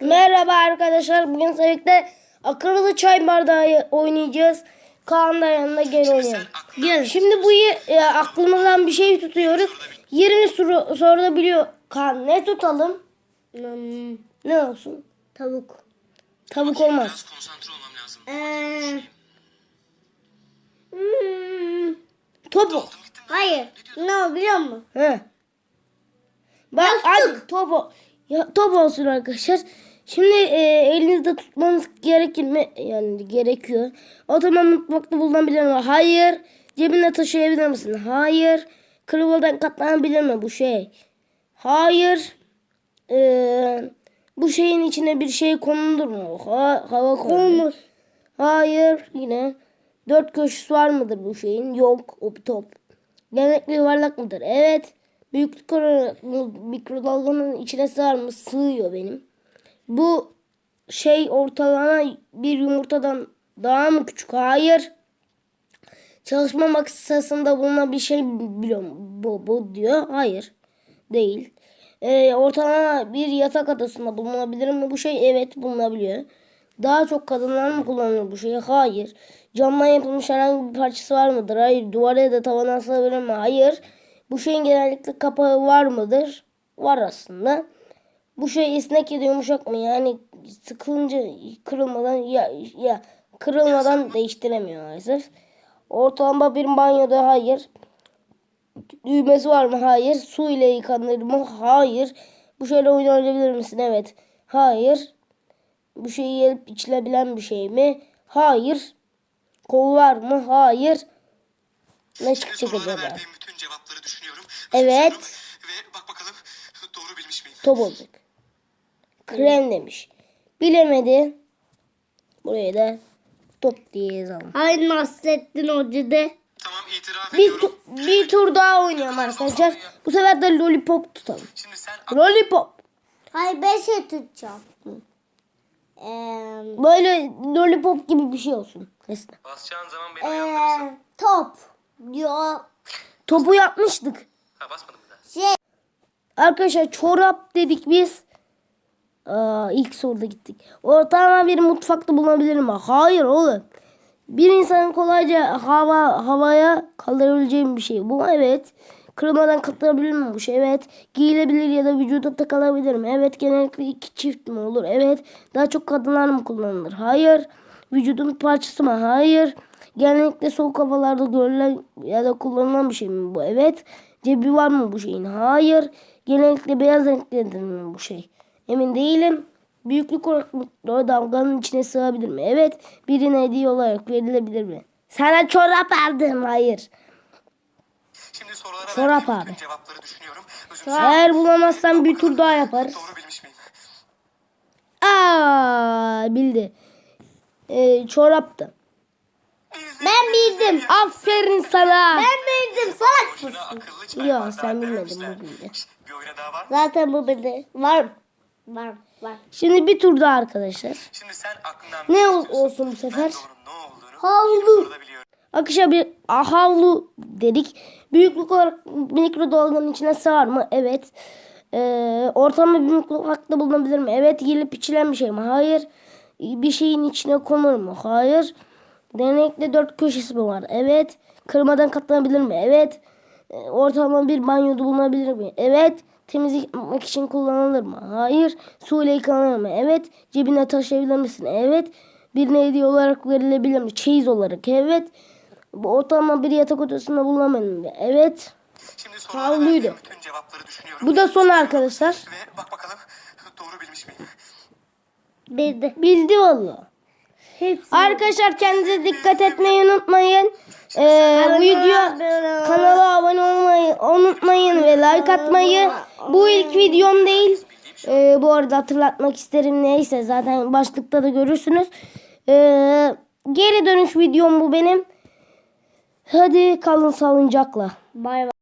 Merhaba arkadaşlar. Bugün birlikte akıllı çay bardağı oynayacağız. Kaan da yanında gel oynayalım. Gel. Şimdi bu e, aklımızdan bir şey tutuyoruz. 20 soru soruda biliyor. Kaan ne tutalım? Hmm, Ne olsun? tavuk. Tavuk olmaz. Biraz konsantre olmam lazım. Ee, hmm, Top ol. hayır. Ne o biliyor musun? He. Bak hadi top ol. Ya, top olsun arkadaşlar. Şimdi e, elinizde tutmanız gerekir mi? Yani gerekiyor. O zaman mutfakta bulunabilir mi? Hayır. Cebinde taşıyabilir misin? Hayır. Kırılmadan katlanabilir mi bu şey? Hayır. Ee, bu şeyin içine bir şey konulur mu? Ha, hava konulur. Hayır. Yine. Dört köşesi var mıdır bu şeyin? Yok. O bir top. Genellikle yuvarlak mıdır? Evet. Büyüklük olarak mikrodalganın içine sığar mı? Sığıyor benim. Bu şey ortalama bir yumurtadan daha mı küçük? Hayır. Çalışma masasında bulunan bir şey biliyorum. Bu, bu diyor. Hayır. Değil. Ee, ortalama bir yatak odasında bulunabilir mi bu şey? Evet bulunabiliyor. Daha çok kadınlar mı kullanır bu şeyi? Hayır. Camdan yapılmış herhangi bir parçası var mıdır? Hayır. Duvara ya da tavana asılabilir mi? Hayır. Bu şeyin genellikle kapağı var mıdır? Var aslında. Bu şey esnek ya da yumuşak mı? Yani sıkılınca kırılmadan ya, ya kırılmadan değiştiremiyor maalesef. Ortalama bir banyoda hayır. Düğmesi var mı? Hayır. Su ile yıkanır mı? Hayır. Bu şeyle oynayabilir misin? Evet. Hayır. Bu şeyi yiyip içilebilen bir şey mi? Hayır. Kol var mı? Hayır. Ne çıkacak acaba? verdiğim bütün cevapları düşünüyorum. Evet. Ve bak bakalım doğru bilmiş miyim? Top olacak. Krem demiş. Bilemedi. Buraya da top diye yazalım. Hayır Nasrettin Hoca de. Tamam itiraf Bir, ediyorum. tu- bir tur daha oynayalım arkadaşlar. Bu sefer de lollipop tutalım. Şimdi sen Lollipop. Hayır ben şey tutacağım. Ee, Böyle lollipop gibi bir şey olsun. Nesne. basacağın zaman beni ee, top. Diyor. Topu yapmıştık. Ha basmadım bir daha. Şey. Arkadaşlar çorap dedik biz. Aa, ilk soruda gittik. Ortalama bir mutfakta bulunabilir mi? Hayır oğlum. Bir insanın kolayca hava havaya kaldırabileceği bir şey. Bu evet. Kırılmadan katlanabilir mi bu şey? Evet. Giyilebilir ya da vücuda takılabilir mi? Evet. Genellikle iki çift mi olur? Evet. Daha çok kadınlar mı kullanılır? Hayır. Vücudun parçası mı? Hayır. Genellikle soğuk havalarda görülen ya da kullanılan bir şey mi bu? Evet. Cebi var mı bu şeyin? Hayır. Genellikle beyaz renklidir mi bu şey? Emin değilim. Büyüklük olarak mutlu damganın içine sığabilir mi? Evet. Birine hediye olarak verilebilir mi? Sana çorap aldım. Hayır. Şimdi sorulara Çorap abi. cevapları düşünüyorum. Özür Eğer bulamazsan bir tur daha yaparız. Doğru bilmiş miyim? Aa bildi. Ee, çoraptı. Ben bildim. Aferin sana. Ben bildim salak mısın? Yok, sen bilmedin, bu bildi. Zaten bu bildi. Var mı? Var var. Şimdi bir tur daha arkadaşlar. Şimdi sen aklından Ne ol- olsun bu sefer? Havlu. Akışa bir havlu dedik. Büyüklük olarak mikrodalganın içine sığar mı? Evet. Ee, ortalama bir mutfakta bulunabilir mi? Evet. Yiyilip içilen bir şey mi? Hayır. Bir şeyin içine konur mu? Hayır. Genellikle dört köşesi mi var? Evet. Kırmadan katlanabilir mi? Evet. Ee, ortalama bir banyoda bulunabilir mi? Evet. Temizlik yapmak için kullanılır mı? Hayır. Su ile yıkanır mı? Evet. Cebine taşıyabilir misin? Evet. Birine hediye olarak verilebilir mi? Çeyiz olarak. Evet. Ortalama bir yatak odasında bulunabilir mi? Evet. Havluydu. Bu da son arkadaşlar. Ve bak bakalım doğru bilmiş miyim? Bildi. Bildi valla. Hepsi. Arkadaşlar kendinize dikkat etmeyi unutmayın. Ee, bu video kanala abone olmayı unutmayın ve like atmayı. Bu ilk videom değil. Ee, bu arada hatırlatmak isterim neyse zaten başlıkta da görürsünüz. Ee, geri dönüş videom bu benim. Hadi kalın sağlıcakla. Bay bay.